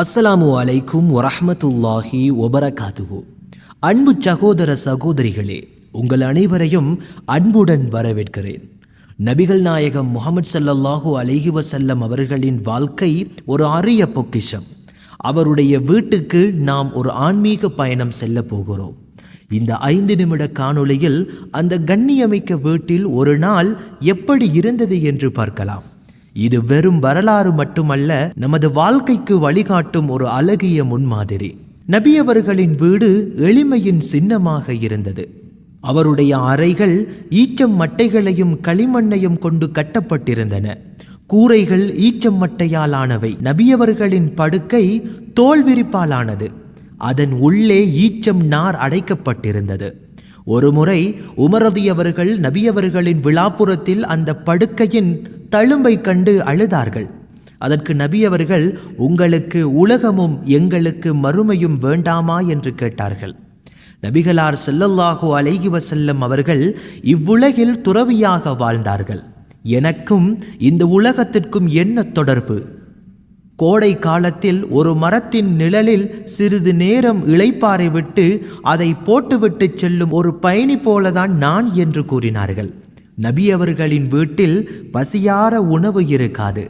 அஸ்ஸலாமு அலைக்கும் வரஹமத்துல்லாஹி ஒபரகாத்துகு அன்பு சகோதர சகோதரிகளே உங்கள் அனைவரையும் அன்புடன் வரவேற்கிறேன். நபிகள் நாயகம் முகமது சல்லல்லாஹூ அலைஹி வசல்லம் அவர்களின் வாழ்க்கை ஒரு அரிய பொக்கிஷம். அவருடைய வீட்டுக்கு நாம் ஒரு ஆன்மீக பயணம் செல்ல போகிறோம். இந்த ஐந்து நிமிட காணொளியில் அந்த கண்ணியமிக்க வீட்டில் ஒரு நாள் எப்படி இருந்தது என்று பார்க்கலாம். இது வெறும் வரலாறு மட்டுமல்ல நமது வாழ்க்கைக்கு வழிகாட்டும் ஒரு அழகிய முன்மாதிரி. நபியவர்களின் வீடு எளிமையின் சின்னமாக இருந்தது. அவருடைய அறைகள் ஈச்சம் மட்டைகளையும் களிமண்ணையும் கொண்டு கட்டப்பட்டிருந்தன. கூரைகள் ஈச்சம் மட்டையால் ஆனவை நபியவர்களின் படுக்கை தோல் விரிப்பாலானது. அதன் உள்ளே ஈச்சம் நார் அடைக்கப்பட்டிருந்தது. ஒருமுறை உமரதி அவர்கள் நபியவர்களின் விழாப்புறத்தில் அந்த படுக்கையின் தழும்பை கண்டு அழுதார்கள். அதற்கு நபியவர்கள் உங்களுக்கு உலகமும் எங்களுக்கு மறுமையும் வேண்டாமா? என்று கேட்டார்கள். நபிகளார் ஸல்லல்லாஹு அலைகி வசல்லம் அவர்கள் இவ்வுலகில் துறவியாக வாழ்ந்தார்கள். எனக்கும் இந்த உலகத்திற்கும் என்ன தொடர்பு? கோடை காலத்தில் ஒரு மரத்தின் நிழலில் சிறிது நேரம் இளைப்பாறை விட்டு அதை போட்டுவிட்டு செல்லும் ஒரு பயணி போலதான் நான் என்று கூறினார்கள். நபி அவர்களின் வீட்டில் பசியார உணவு இருக்காது.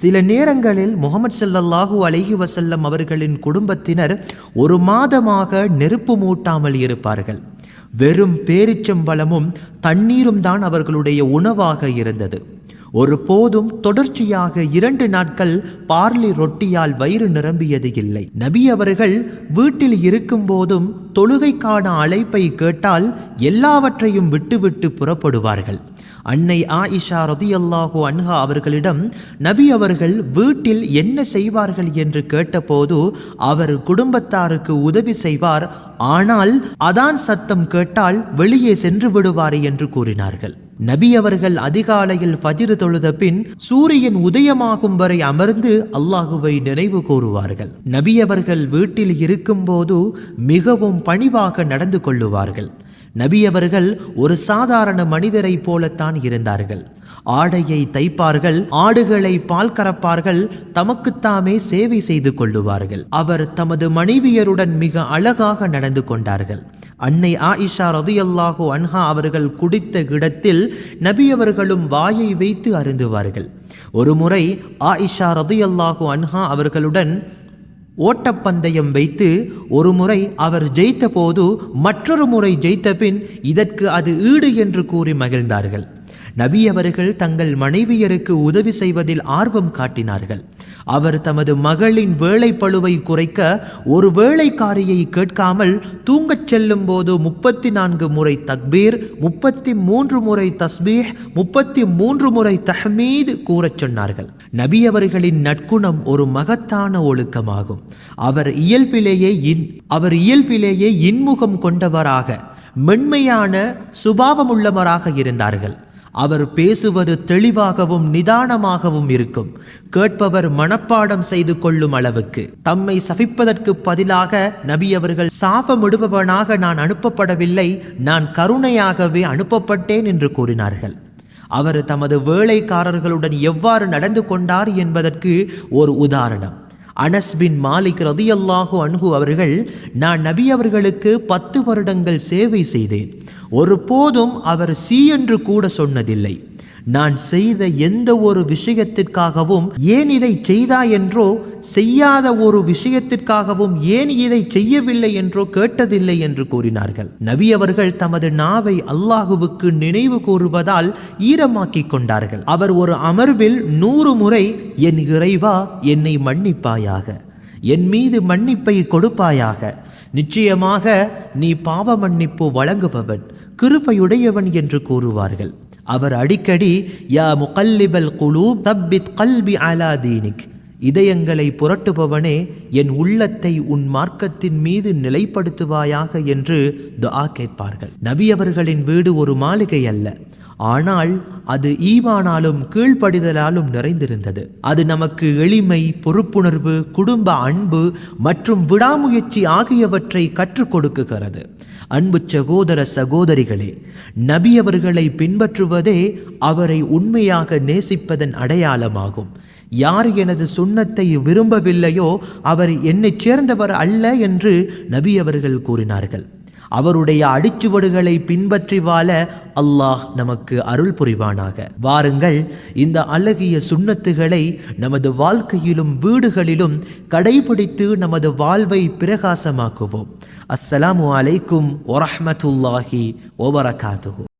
சில நேரங்களில் முகமது ஸல்லல்லாஹு அலஹி வசல்லம் அவர்களின் குடும்பத்தினர் ஒரு மாதமாக நெருப்பு மூட்டாமல் இருப்பார்கள். வெறும் பேரிச்சம்பழமும் தண்ணீரும் தான் அவர்களுடைய உணவாக இருந்தது. ஒரு போதும் தொடர்ச்சியாக இரண்டு நாட்கள் பார்லி ரொட்டியால் வயிறு நிரம்பியது இல்லை. நபி அவர்கள் வீட்டில் இருக்கும் போதும் தொழுகைக்கான அழைப்பை கேட்டால் எல்லாவற்றையும் விட்டுவிட்டு புறப்படுவார்கள். அன்னை ஆயிஷா ரதியல்லாஹு அன்ஹா அவர்களிடம் நபி அவர்கள் வீட்டில் என்ன செய்வார்கள் என்று கேட்டபோது அவர் குடும்பத்தாருக்கு உதவி செய்வார் ஆனால் அதான் சத்தம் கேட்டால் வெளியே சென்று விடுவார் என்று கூறினார்கள். நபி அவர்கள் அதிகாலையில் ஃபஜிர் தொழுத பின் சூரியன் உதயமாகும் வரை அமர்ந்து அல்லாஹுவை நினைவு கூறுவார்கள். நபி அவர்கள் வீட்டில் இருக்கும்போது மிகவும் பணிவாக நடந்து கொள்ளுவார்கள். நபி அவர்கள் ஒரு சாதாரண மனிதரை போலத்தான் இருந்தார்கள். ஆடையை தைப்பார்கள் ஆடுகளை பால் கறப்பார்கள் தமக்குத்தாமே சேவை செய்து கொள்ளுவார்கள். அவர் தமது மனைவியருடன் மிக அழகாக நடந்து கொண்டார்கள். அன்னை ஆயிஷா ரதியல்லாஹு அன்ஹா அவர்கள் குடித்த இடத்தில் நபி அவர்களும் வாயை வைத்து அருந்துவார்கள். ஒருமுறை ஆயிஷா ரதியல்லாஹு அன்ஹா அவர்களுடன் ஓட்டப்பந்தயம் வைத்து ஒரு முறை அவர் ஜெயித்த போது மற்றொரு முறை ஜெயித்த பின் இதற்கு அது ஈடு என்று கூறி மகிழ்ந்தார்கள். நபி அவர்கள் தங்கள் மனைவியருக்கு உதவி செய்வதில் ஆர்வம் காட்டினார்கள். அவர் தமது மகளின் வேலைப்பழுவை குறைக்க ஒரு வேலைக்காரியை கேட்காமல் தூங்கச் செல்லும் போது முப்பத்தி நான்கு முறை தக்பீர் முப்பத்தி மூன்று முறை தஸ்பீஹ் முப்பத்தி மூன்று முறை தஹ்மீது கூறச் சொன்னார்கள். நபி அவர்களின் நற்குணம் ஒரு மகத்தான ஒழுக்கமாகும். அவர் இயல்பிலேயே இன் அவர் இயல்பிலேயே இன்முகம் கொண்டவராக மென்மையான சுபாவமுள்ளவராக இருந்தார்கள். அவர் பேசுவது தெளிவாகவும் நிதானமாகவும் இருக்கும். கேட்பவர் மனப்பாடம் செய்து கொள்ளும் அளவுக்கு. தம்மை சபிப்பதற்கு பதிலாக நபி அவர்கள் சாபமிடுபவனாக நான் அனுப்பப்படவில்லை நான் கருணையாகவே அனுப்பப்பட்டேன் என்று கூறினார்கள். அவர் தமது வேலைக்காரர்களுடன் எவ்வாறு நடந்து கொண்டார் என்பதற்கு ஒரு உதாரணம். அனஸ் பின் மாலிக் ரதியல்லாஹு அன்ஹு அவர்கள் நான் நபி அவர்களுக்கு பத்து வருடங்கள் சேவை செய்தேன். ஒருபோதும் அவர் சி என்று கூட சொன்னதில்லை. நான் செய்த எந்த ஒரு விஷயத்திற்காகவும் ஏன் இதை செய்தா என்றோ செய்யாத ஒரு விஷயத்திற்காகவும் ஏன் இதை செய்யவில்லை என்றோ கேட்டதில்லை என்று கூறினார்கள். நபி அவர்கள் தமது நாவை அல்லாஹுவுக்கு நினைவு கூறுவதால் ஈரமாக்கிக் கொண்டார்கள். அவர் ஒரு அமர்வில் நூறு முறை என் இறைவா என்னை மன்னிப்பாயாக என் மீது மன்னிப்பை கொடுப்பாயாக நிச்சயமாக நீ பாவ மன்னிப்பு வழங்குபவன் கிருபையுடையவன் என்று கூறுவார்கள். அவர் அடிக்கடி யா முகல்லிபல் குலூ தப்பித் கல்வி அலா தீனிக். இதயங்களை புரட்டுபவனே என் உள்ளத்தை உன் மார்க்கத்தின் மீது நிலைப்படுத்துவாயாக என்று துஆ கேட்பார்கள். நபி அவர்களின் வீடு ஒரு மாளிகை அல்ல. ஆனால் அது ஈவானாலும் கீழ்ப்படிதலாலும் நிறைந்திருந்தது. அது நமக்கு எளிமை பொறுப்புணர்வு குடும்ப அன்பு மற்றும் விடாமுயற்சி ஆகியவற்றை கற்றுக் கொடுக்குகிறது. அன்பு சகோதர சகோதரிகளே நபி அவர்களை பின்பற்றுவதே அவரை உண்மையாக நேசிப்பதன் அடையாளமாகும். யார் எனது சுண்ணத்தை விரும்பவில்லையோ அவர் என்னைச் சேர்ந்தவர் அல்ல என்று நபி அவர்கள் கூறினார்கள். அவருடைய அடிச்சுவடுகளை பின்பற்றி வாழ அல்லாஹ் நமக்கு அருள் புரிவானாக. வாருங்கள் இந்த அழகிய சுண்ணத்துகளை நமது வாழ்க்கையிலும் வீடுகளிலும் கடைபிடித்து நமது வாழ்வை பிரகாசமாக்குவோம். அஸ்ஸலாமு அலைக்கும் வரஹ்மத்துல்லாஹி வபரகாத்துஹு.